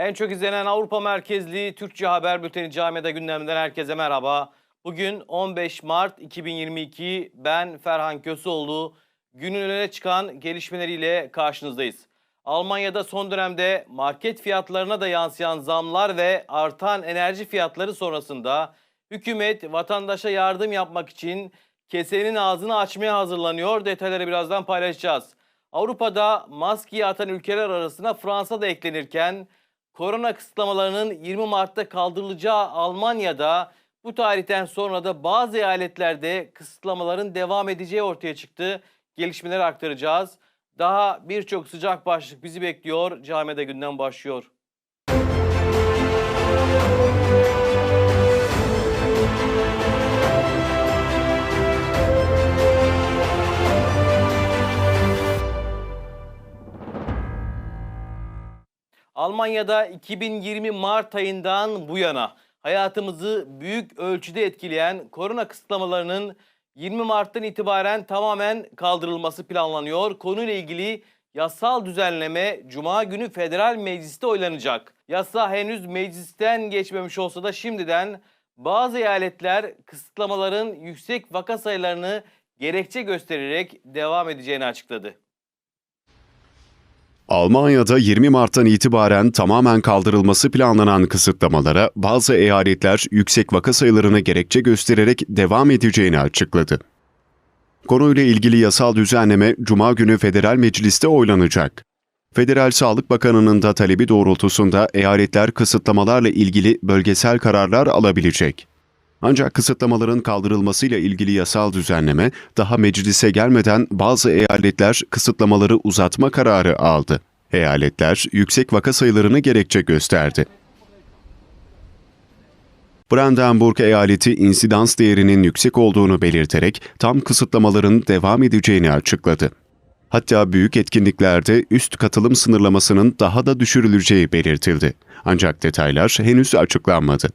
En çok izlenen Avrupa merkezli Türkçe haber bülteni Camiada gündeminden herkese merhaba. Bugün 15 Mart 2022 ben Ferhan Köseoğlu günün öne çıkan gelişmeleriyle karşınızdayız. Almanya'da son dönemde market fiyatlarına da yansıyan zamlar ve artan enerji fiyatları sonrasında hükümet vatandaşa yardım yapmak için kesenin ağzını açmaya hazırlanıyor. Detayları birazdan paylaşacağız. Avrupa'da maskeyi atan ülkeler arasına Fransa da eklenirken korona kısıtlamalarının 20 Mart'ta kaldırılacağı Almanya'da bu tarihten sonra da bazı eyaletlerde kısıtlamaların devam edeceği ortaya çıktı. Gelişmeleri aktaracağız. Daha birçok sıcak başlık bizi bekliyor. Camiada gündem başlıyor. Almanya'da 2020 Mart ayından bu yana hayatımızı büyük ölçüde etkileyen korona kısıtlamalarının 20 Mart'tan itibaren tamamen kaldırılması planlanıyor. Konuyla ilgili yasal düzenleme Cuma günü Federal Meclis'te oylanacak. Yasa henüz meclisten geçmemiş olsa da şimdiden bazı eyaletler kısıtlamaların yüksek vaka sayılarını gerekçe göstererek devam edeceğini açıkladı. Almanya'da 20 Mart'tan itibaren tamamen kaldırılması planlanan kısıtlamalara bazı eyaletler yüksek vaka sayılarını gerekçe göstererek devam edeceğini açıkladı. Konuyla ilgili yasal düzenleme Cuma günü Federal Meclis'te oylanacak. Federal Sağlık Bakanı'nın da talebi doğrultusunda eyaletler kısıtlamalarla ilgili bölgesel kararlar alabilecek. Ancak kısıtlamaların kaldırılmasıyla ilgili yasal düzenleme daha meclise gelmeden bazı eyaletler kısıtlamaları uzatma kararı aldı. Eyaletler yüksek vaka sayılarını gerekçe gösterdi. Brandenburg eyaleti insidans değerinin yüksek olduğunu belirterek tam kısıtlamaların devam edeceğini açıkladı. Hatta büyük etkinliklerde üst katılım sınırlamasının daha da düşürüleceği belirtildi. Ancak detaylar henüz açıklanmadı.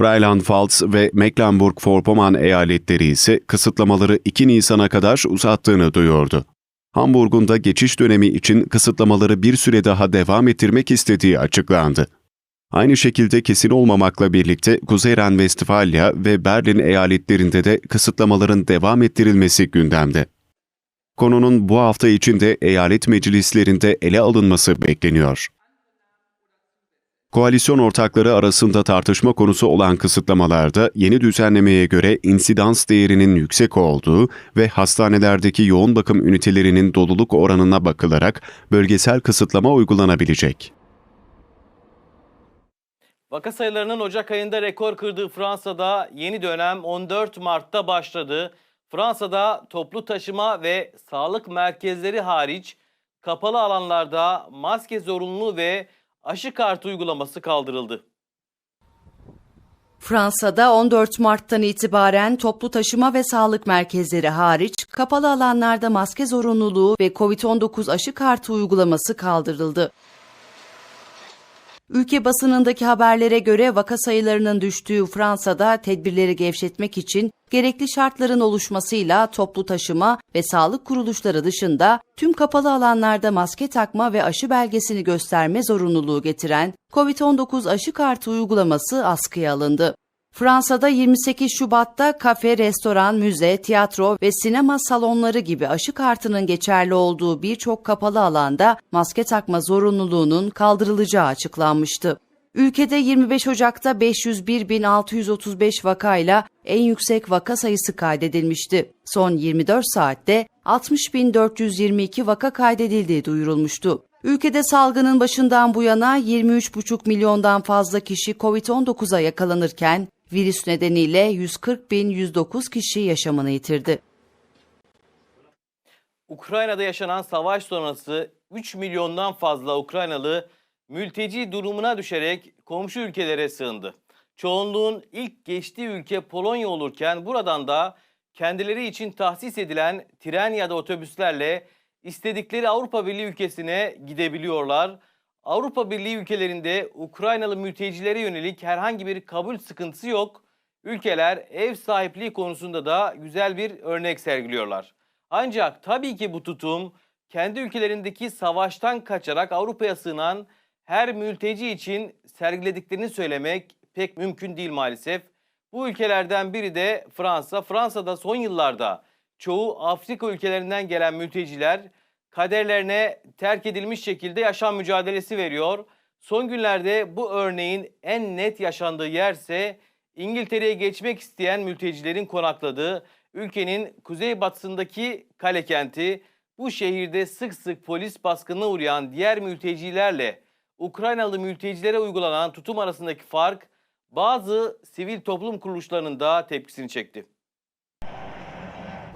Rheinland-Pfalz ve Mecklenburg-Vorpommern eyaletleri ise kısıtlamaları 2 Nisan'a kadar uzattığını duyurdu. Hamburg'un da geçiş dönemi için kısıtlamaları bir süre daha devam ettirmek istediği açıklandı. Aynı şekilde kesin olmamakla birlikte Kuzey Ren-Vestfalya ve Berlin eyaletlerinde de kısıtlamaların devam ettirilmesi gündemde. Konunun bu hafta içinde eyalet meclislerinde ele alınması bekleniyor. Koalisyon ortakları arasında tartışma konusu olan kısıtlamalarda yeni düzenlemeye göre insidans değerinin yüksek olduğu ve hastanelerdeki yoğun bakım ünitelerinin doluluk oranına bakılarak bölgesel kısıtlama uygulanabilecek. Vaka sayılarının Ocak ayında rekor kırdığı Fransa'da yeni dönem 14 Mart'ta başladı. Fransa'da toplu taşıma ve sağlık merkezleri hariç kapalı alanlarda maske zorunluluğu ve aşı kartı uygulaması kaldırıldı. Fransa'da 14 Mart'tan itibaren toplu taşıma ve sağlık merkezleri hariç kapalı alanlarda maske zorunluluğu ve COVID-19 aşı kartı uygulaması kaldırıldı. Ülke basınındaki haberlere göre vaka sayılarının düştüğü Fransa'da tedbirleri gevşetmek için gerekli şartların oluşmasıyla toplu taşıma ve sağlık kuruluşları dışında tüm kapalı alanlarda maske takma ve aşı belgesini gösterme zorunluluğu getiren COVID-19 aşı kartı uygulaması askıya alındı. Fransa'da 28 Şubat'ta kafe, restoran, müze, tiyatro ve sinema salonları gibi aşı kartının geçerli olduğu birçok kapalı alanda maske takma zorunluluğunun kaldırılacağı açıklanmıştı. Ülkede 25 Ocak'ta 501.635 vakayla en yüksek vaka sayısı kaydedilmişti. Son 24 saatte 60.422 vaka kaydedildiği duyurulmuştu. Ülkede salgının başından bu yana 23,5 milyondan fazla kişi COVID-19'a yakalanırken virüs nedeniyle 140.109 kişi yaşamını yitirdi. Ukrayna'da yaşanan savaş sonrası 3 milyondan fazla Ukraynalı mülteci durumuna düşerek komşu ülkelere sığındı. Çoğunluğun ilk geçtiği ülke Polonya olurken buradan da kendileri için tahsis edilen tren ya da otobüslerle istedikleri Avrupa Birliği ülkesine gidebiliyorlar. Avrupa Birliği ülkelerinde Ukraynalı mültecilere yönelik herhangi bir kabul sıkıntısı yok. Ülkeler ev sahipliği konusunda da güzel bir örnek sergiliyorlar. Ancak tabii ki bu tutum kendi ülkelerindeki savaştan kaçarak Avrupa'ya sığınan her mülteci için sergilediklerini söylemek pek mümkün değil maalesef. Bu ülkelerden biri de Fransa. Fransa'da son yıllarda çoğu Afrika ülkelerinden gelen mülteciler kaderlerine terk edilmiş şekilde yaşam mücadelesi veriyor. Son günlerde bu örneğin en net yaşandığı yerse İngiltere'ye geçmek isteyen mültecilerin konakladığı ülkenin kuzeybatısındaki kale kenti. Bu şehirde sık sık polis baskınına uğrayan diğer mültecilerle Ukraynalı mültecilere uygulanan tutum arasındaki fark bazı sivil toplum kuruluşlarının da tepkisini çekti.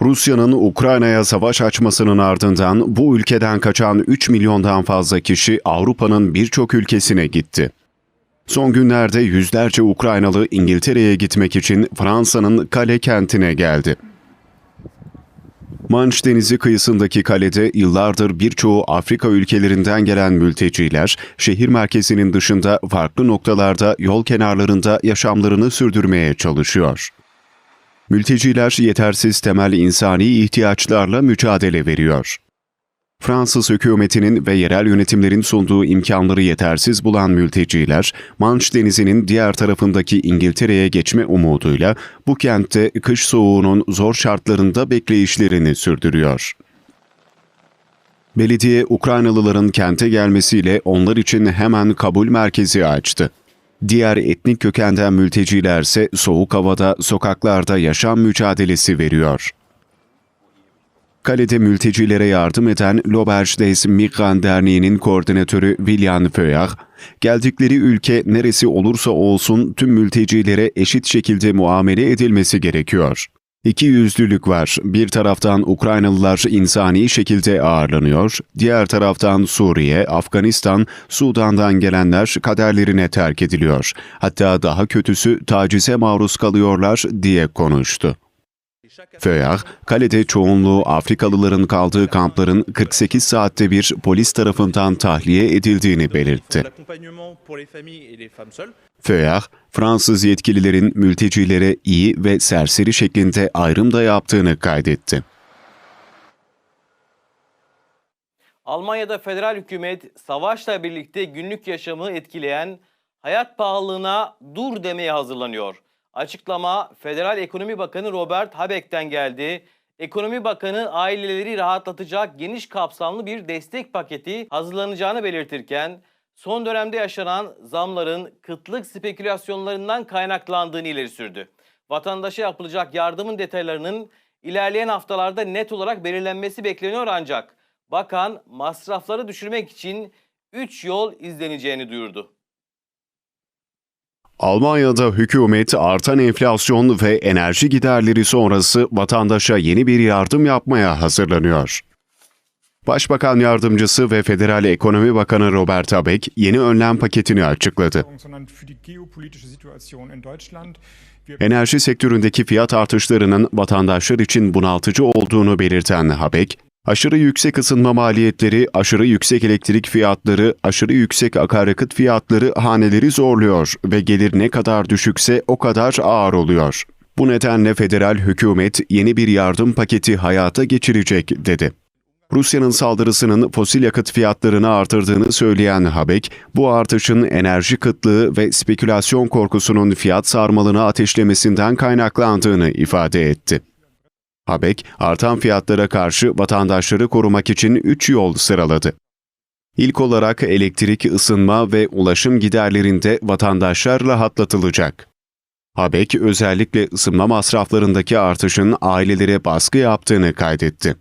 Rusya'nın Ukrayna'ya savaş açmasının ardından bu ülkeden kaçan 3 milyondan fazla kişi Avrupa'nın birçok ülkesine gitti. Son günlerde yüzlerce Ukraynalı İngiltere'ye gitmek için Fransa'nın kale kentine geldi. Manş Denizi kıyısındaki kalede yıllardır birçoğu Afrika ülkelerinden gelen mülteciler, şehir merkezinin dışında farklı noktalarda yol kenarlarında yaşamlarını sürdürmeye çalışıyor. Mülteciler yetersiz temel insani ihtiyaçlarla mücadele veriyor. Fransız hükümetinin ve yerel yönetimlerin sunduğu imkanları yetersiz bulan mülteciler, Manş Denizi'nin diğer tarafındaki İngiltere'ye geçme umuduyla bu kentte kış soğuğunun zor şartlarında bekleyişlerini sürdürüyor. Belediye Ukraynalıların kente gelmesiyle onlar için hemen kabul merkezi açtı. Diğer etnik kökenden mülteciler ise soğuk havada sokaklarda yaşam mücadelesi veriyor. Kalede mültecilere yardım eden L'Auberge des Migrants Derneği'nin koordinatörü William Feuer, geldikleri ülke neresi olursa olsun tüm mültecilere eşit şekilde muamele edilmesi gerekiyor. İki yüzlülük var. Bir taraftan Ukraynalılar insani şekilde ağırlanıyor, diğer taraftan Suriye, Afganistan, Sudan'dan gelenler kaderlerine terk ediliyor. Hatta daha kötüsü tacize maruz kalıyorlar diye konuştu. Feuer, kalede çoğunluğu Afrikalıların kaldığı kampların 48 saatte bir polis tarafından tahliye edildiğini belirtti. Feuer, Fransız yetkililerin mültecilere iyi ve serseri şeklinde ayrım da yaptığını kaydetti. Almanya'da federal hükümet savaşla birlikte günlük yaşamı etkileyen hayat pahalılığına dur demeye hazırlanıyor. Açıklama Federal Ekonomi Bakanı Robert Habeck'ten geldi. Ekonomi Bakanı aileleri rahatlatacak geniş kapsamlı bir destek paketi hazırlanacağını belirtirken son dönemde yaşanan zamların kıtlık spekülasyonlarından kaynaklandığını ileri sürdü. Vatandaşa yapılacak yardımın detaylarının ilerleyen haftalarda net olarak belirlenmesi bekleniyor ancak bakan masrafları düşürmek için 3 yol izleneceğini duyurdu. Almanya'da hükümet artan enflasyon ve enerji giderleri sonrası vatandaşa yeni bir yardım yapmaya hazırlanıyor. Başbakan Yardımcısı ve Federal Ekonomi Bakanı Robert Habeck yeni önlem paketini açıkladı. Enerji sektöründeki fiyat artışlarının vatandaşlar için bunaltıcı olduğunu belirten Habeck, aşırı yüksek ısınma maliyetleri, aşırı yüksek elektrik fiyatları, aşırı yüksek akaryakıt fiyatları haneleri zorluyor ve gelir ne kadar düşükse o kadar ağır oluyor. Bu nedenle federal hükümet yeni bir yardım paketi hayata geçirecek dedi. Rusya'nın saldırısının fosil yakıt fiyatlarını artırdığını söyleyen Habeck, bu artışın enerji kıtlığı ve spekülasyon korkusunun fiyat sarmalını ateşlemesinden kaynaklandığını ifade etti. Habeck, artan fiyatlara karşı vatandaşları korumak için 3 yol sıraladı. İlk olarak elektrik, ısınma ve ulaşım giderlerinde vatandaşlar rahatlatılacak. Habeck özellikle ısınma masraflarındaki artışın ailelere baskı yaptığını kaydetti.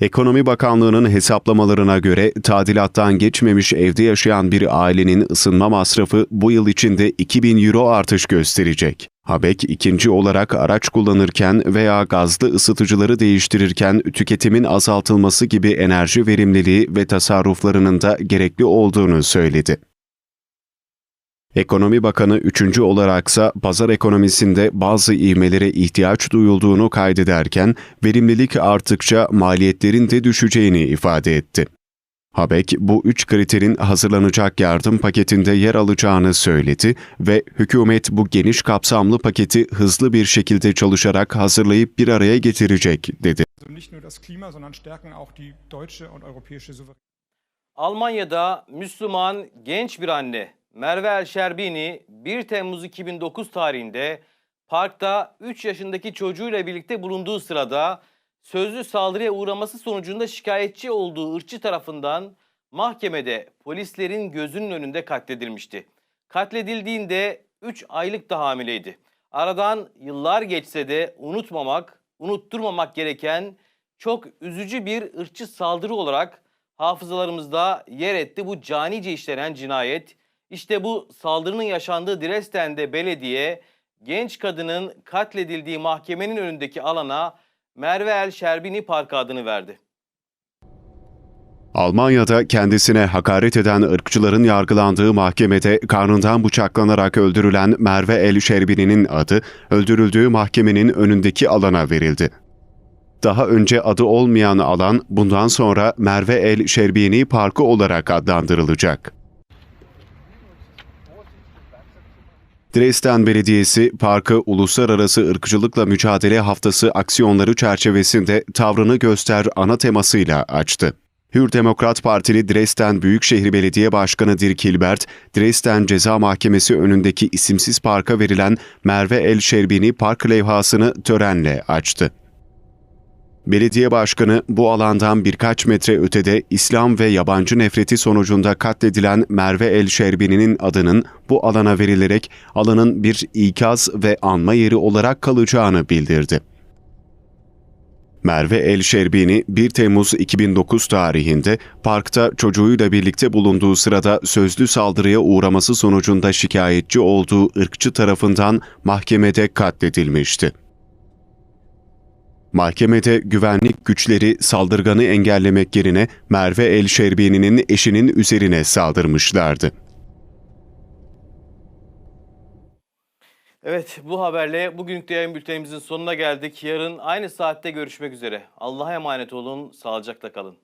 Ekonomi Bakanlığı'nın hesaplamalarına göre tadilattan geçmemiş evde yaşayan bir ailenin ısınma masrafı bu yıl içinde 2000 euro artış gösterecek. Habeck ikinci olarak araç kullanırken veya gazlı ısıtıcıları değiştirirken tüketimin azaltılması gibi enerji verimliliği ve tasarruflarının da gerekli olduğunu söyledi. Ekonomi Bakanı üçüncü olaraksa pazar ekonomisinde bazı ivmelere ihtiyaç duyulduğunu kaydederken verimlilik arttıkça maliyetlerin de düşeceğini ifade etti. Habek bu üç kriterin hazırlanacak yardım paketinde yer alacağını söyledi ve hükümet bu geniş kapsamlı paketi hızlı bir şekilde çalışarak hazırlayıp bir araya getirecek dedi. Almanya'da Müslüman genç bir anne Merve El Şerbini 1 Temmuz 2009 tarihinde parkta 3 yaşındaki çocuğuyla birlikte bulunduğu sırada sözlü saldırıya uğraması sonucunda şikayetçi olduğu ırkçı tarafından mahkemede polislerin gözünün önünde katledilmişti. Katledildiğinde 3 aylık da hamileydi. Aradan yıllar geçse de unutmamak, unutturmamak gereken çok üzücü bir ırkçı saldırı olarak hafızalarımızda yer etti bu canice işlenen cinayet. İşte bu saldırının yaşandığı Dresden'de belediye genç kadının katledildiği mahkemenin önündeki alana Merve El Şerbini Parkı adını verdi. Almanya'da kendisine hakaret eden ırkçıların yargılandığı mahkemede karnından bıçaklanarak öldürülen Merve El Şerbini'nin adı öldürüldüğü mahkemenin önündeki alana verildi. Daha önce adı olmayan alan bundan sonra Merve El Şerbini Parkı olarak adlandırılacak. Dresden Belediyesi parkı Uluslararası Irkçılıkla Mücadele Haftası aksiyonları çerçevesinde tavrını göster ana temasıyla açtı. Hür Demokrat Partili Dresden Büyükşehir Belediye Başkanı Dirk Hilbert, Dresden Ceza Mahkemesi önündeki isimsiz parka verilen Merve El Şerbini Park levhasını törenle açtı. Belediye başkanı bu alandan birkaç metre ötede İslam ve yabancı nefreti sonucunda katledilen Merve El Şerbini'nin adının bu alana verilerek alanın bir ikaz ve anma yeri olarak kalacağını bildirdi. Merve El Şerbini 1 Temmuz 2009 tarihinde parkta çocuğuyla birlikte bulunduğu sırada sözlü saldırıya uğraması sonucunda şikayetçi olduğu ırkçı tarafından mahkemede katledilmişti. Mahkemede güvenlik güçleri saldırganı engellemek yerine Merve El Şerbini'nin eşinin üzerine saldırmışlardı. Evet bu haberle bugünkü yayın bültenimizin sonuna geldik. Yarın aynı saatte görüşmek üzere. Allah'a emanet olun, sağlıcakla kalın.